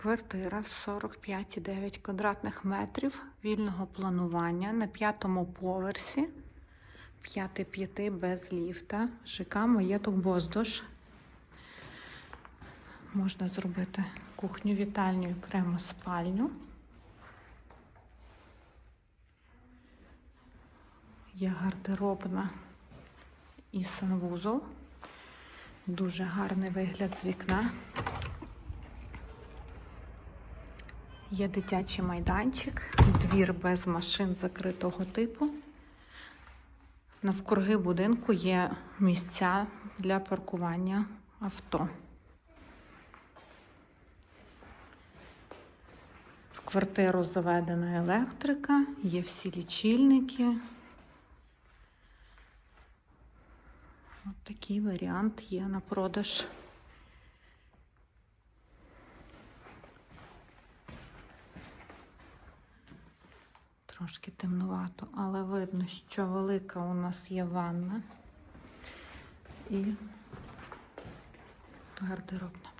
Квартира 45,9 квадратних метрів вільного планування на п'ятому поверсі. П'ятий п'яти без ліфта. ЖК Маєток Боздош. Можна зробити кухню, вітальню і окремо спальню. Є гардеробна і санвузол. Дуже гарний вигляд з вікна. Є дитячий майданчик, двір без машин закритого типу. Навкруги будинку є місця для паркування авто. В квартиру заведена електрика, є всі лічильники. От такий варіант є на продаж. Трошки темнувато, але видно, що велика у нас є ванна і гардеробна.